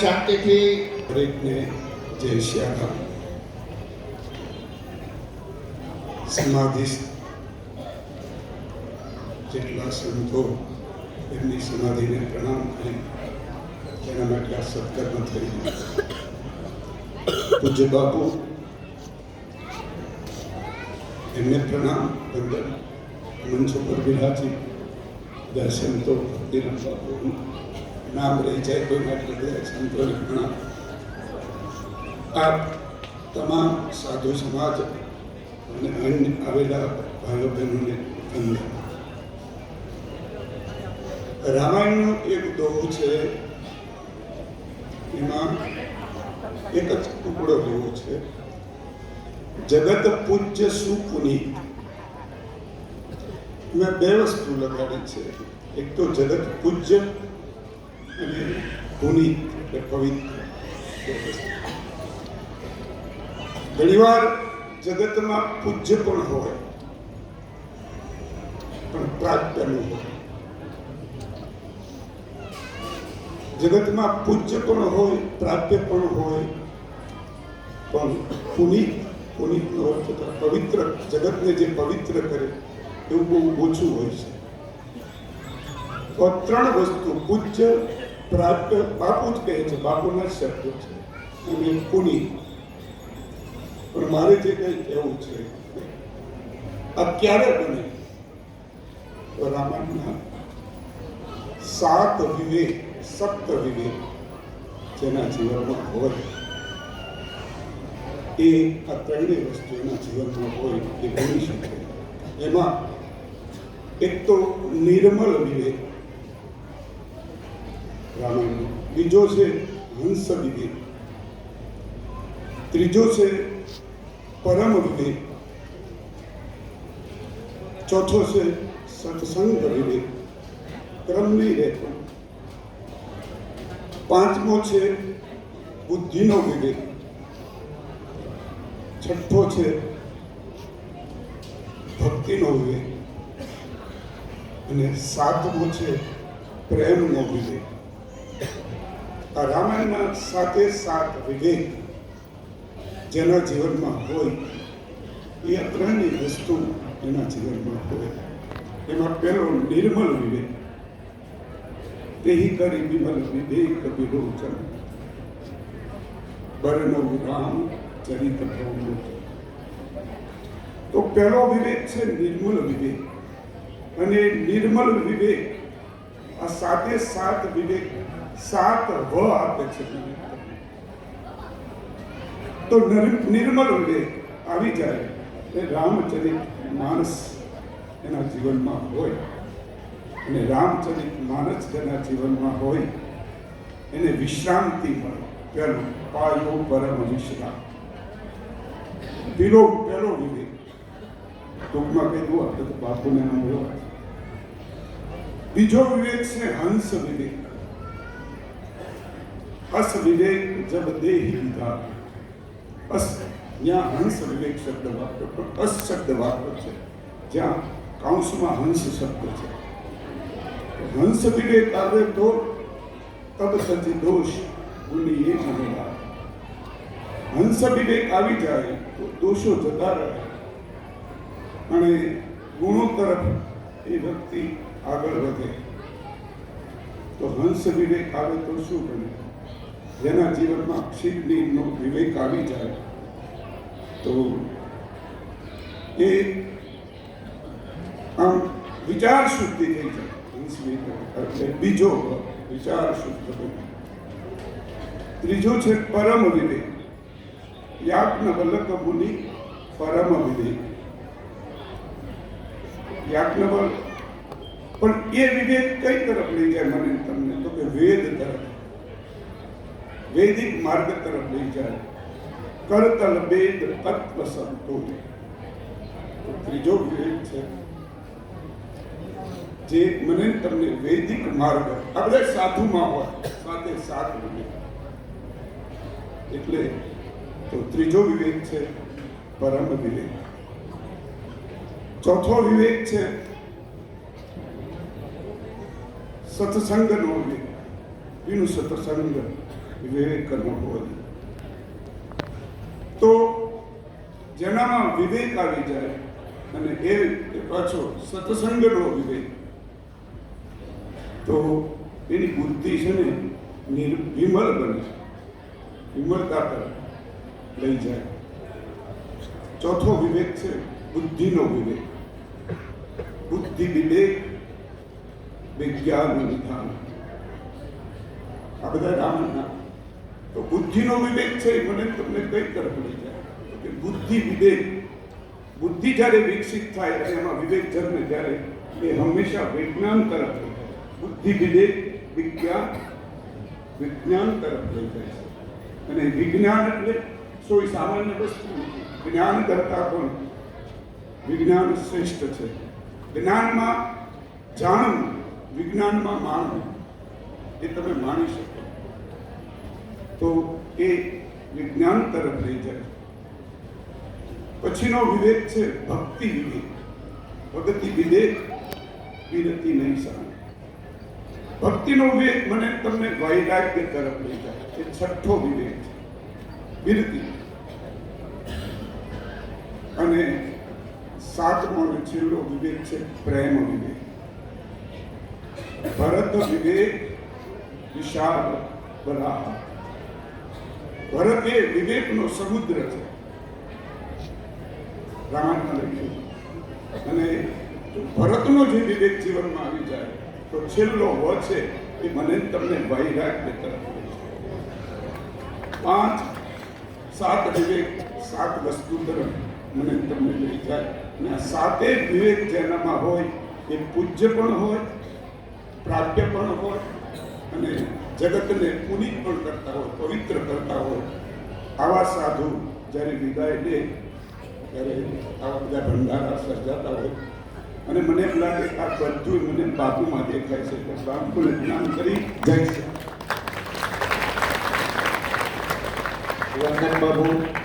શાંતિથી દરેકને જય શ્યારામ સમાધિ જેટલા સંતો એમની સમાધિને પ્રણામ કરી, તેના માટે આ સત્કર્મ થઈ પૂજ્ય બાપુ, એમને પ્રણામ વંદન મંચ ઉપર બિરાજી, દર્શન તો ભક્તિરામ બાપુ. નામ રહી જાય, કોઈ માટે સંતોને પ્રણામ આપ તમામ સાધુ સમાજ અને અન્ય આવેલા ભાઈઓ બહેનોને વંદન રામાયણનો એક દોહો છે, એમાં એક જ ટુકડો એવો છે. જગત પૂજ્ય સુપુની મેં બે વસ્તુ લગાડી છે. એક તો જગત પૂજ્ય પુનિત એટલે પવિત્ર. ઘણીવાર જગતમાં પૂજ્ય પણ હોય, પણ પ્રાપ્ય ન હોય. જગતમાં પૂજ્ય પણ હોય, પ્રાપ્ય પણ હોય, પણ પુનિત પુનિતનો અર્થ પવિત્ર, જગતને જે પવિત્ર કરે, એવું બહુ ઓછું હોય છે. ત્રણ વસ્તુ, પૂજ્ય પ્રાપ્ય બાપુ જ કહે છે, બાપુના જ શબ્દો છે. અને પુનિત. પણ મારે જે કંઈ કહેવું છે, આ ક્યારે બને? તો રામાયણના સાત વિવેક, સપ્ત વિવેક જેના જીવનમાં હોય. એ આ ત્રણેય વસ્તુ એના જીવનમાં હોય એ બની શકે એમાં એક તો નિર્મળ વિવેક રામાયણનો. બીજો છે હંસ વિવેક ત્રીજો છે પરમ વિવેક ચોથો છે સત્સંગ વિવેક ક્રમની રહેતો પાંચમો છે બુદ્ધિનો વિવેક છઠ્ઠો છે ભક્તિનો વિવેક અને સાતમો છે પ્રેમનો વિવેક આ રામાયણના સાતે સાત વિવેક જેના જીવનમાં હોય, એ ત્રણેય વસ્તુ એના જીવનમાં હોય. એમાં પહેલો નિર્મલ વિવેક, તેહી કરી વિમલ વિવેક વિરોચન. બરનવ રામ ચરિત તો પહેલો વિવેક છે નિર્મલ વિવેક. અને નિર્મલ વિવેક, આ સાતે સાત વિવેક સાત વ આપે છે તો નિર- નિર્મળ વિવેક આવી જાય એ રામચરિત માણસ એના જીવનમાં હોય. અને રામચરિત માનસ જેના જીવનમાં હોય, એને વિશ્રાંતિ મળે. પહેલું પાયો પરમ વિશ્રામ. પેલો પેલો વિવેક. ટૂંકમાં કીધું આપણે તો બાપુને નામ બીજો વિવેક છે હંસ વિવેક. અસ વિવેક જબ દેહી વિધા અસ ત્યાં હંસ વિવેક શબ્દ વાપર્યો પણ અસ શબ્દ વાપર્યો છે. જ્યાં કાંસમાં હંસ શબ્દ છે. હંસ વિવેક આવે તો તબ સચી દોષ ગુની એ મહેલા હંસ વિવેક આવી જાય તો દોષો જતા રહે. અને ગુણો તરફ એ વ્યક્તિ આગળ વધે. તો હંસ વિવેક આવે તો શું બને? જેના જીવનમાં ક્ષીરનો વિવેક આવી જાય તો એ આમ વિચાર શુદ્ધિ થઈ જાય હંસ વિવેક એટલે બીજો વિચાર શુદ્ધ બને ત્રીજો છે પરમ વિવેક યાજ્ઞ વલ્લભ મુનિ પરમ વિવેક યાજ્ઞવલ પણ એ વિવેક કઈ તરફ લઈ જાય મને ને તમને તો કે વેદ તરફ વૈદિક માર્ગ તરફ લઈ જાય. કરતલ, વેદ, તત્વ, સંતો. ત્રીજો વિવેક છે જે મને તમને વૈદિક માર્ગ આપણે સાધુમાં હોય, સાથે સાથ વિવેક. એટલે તો ત્રીજો વિવેક છે પરમ વિવેક. ચોથો વિવેક છે સત્સંગનો વિવેક. એનું સત્સંગ વિવેક કરવો હોય તો જેનામાં વિવેક આવી જાય અને એ રીતે પાછો સત્સંગનો વિવેક. તો એની બુદ્ધિ છે ને વિમલ બને વિમળતા પર લઈ જાય. ચોથો વિવેક છે બુદ્ધિનો વિવેક. બુદ્ધિ વિવેક, વિજ્ઞાન નિધાન આ બધા રામના તો બુદ્ધિનો વિવેક છે મને તમને કઈ તરફ લઈ જાય બુદ્ધિ વિવેક. બુદ્ધિ જ્યારે વિકસિત થાય એમાં વિવેક જન્મે ત્યારે એ હંમેશા વિજ્ઞાન તરફ લઈ જાય બુદ્ધિ વિવેક, વિજ્ઞાન વિજ્ઞાન તરફ લઈ જાય છે. અને વિજ્ઞાન એટલે કોઈ સામાન્ય વસ્તુ જ્ઞાન કરતા પણ વિજ્ઞાન શ્રેષ્ઠ છે. જ્ઞાનમાં જાણવું, વિજ્ઞાનમાં માણવું, એ તમે માણી શકો. તો એ વિજ્ઞાન તરફ લઈ જાય પછીનો વિવેક છે ભક્તિ વિવેક ભક્તિ વિવેક વિરતિ નહીં સામે ભક્તિનો વિવેક મને તમને વૈરાગ્ય તરફ લઈ જાય એ છઠ્ઠો વિવેક છે વિરતિ અને સાતમો અને છેલ્લો વિવેક છે પ્રેમ વિવેક ભરત વિવેક વિશાળ બરાહ ભરત એ વિવેકનો સમુદ્ર છે. રામાયણમાં લખ્યું. અને ભરતનો જે વિવેક જીવનમાં આવી જાય, તો છેલ્લો વ છે એ મને તમને વૈરાગ્ય તરફ પાંચ, સાત વિવેક, સાત વસ્તુ તરફ મને ને તમને લઈ જાય. અને સાતે વિવેક જેનામાં હોય, એ પૂજ્ય પણ હોય, પ્રાપ્ય પણ હોય અને જગતને પુનિત પણ કરતા હોય, પવિત્ર કરતા હોય, આવા સાધુ જ્યારે વિદાય લે, ત્યારે આવા બધા ભંડારા સર્જાતા હોય. અને મને એમ લાગે આ બધું મને બાપુમાં દેખાય છે કે બાપુને જ્ઞાન કરી જાય છે. વંદન બાબુ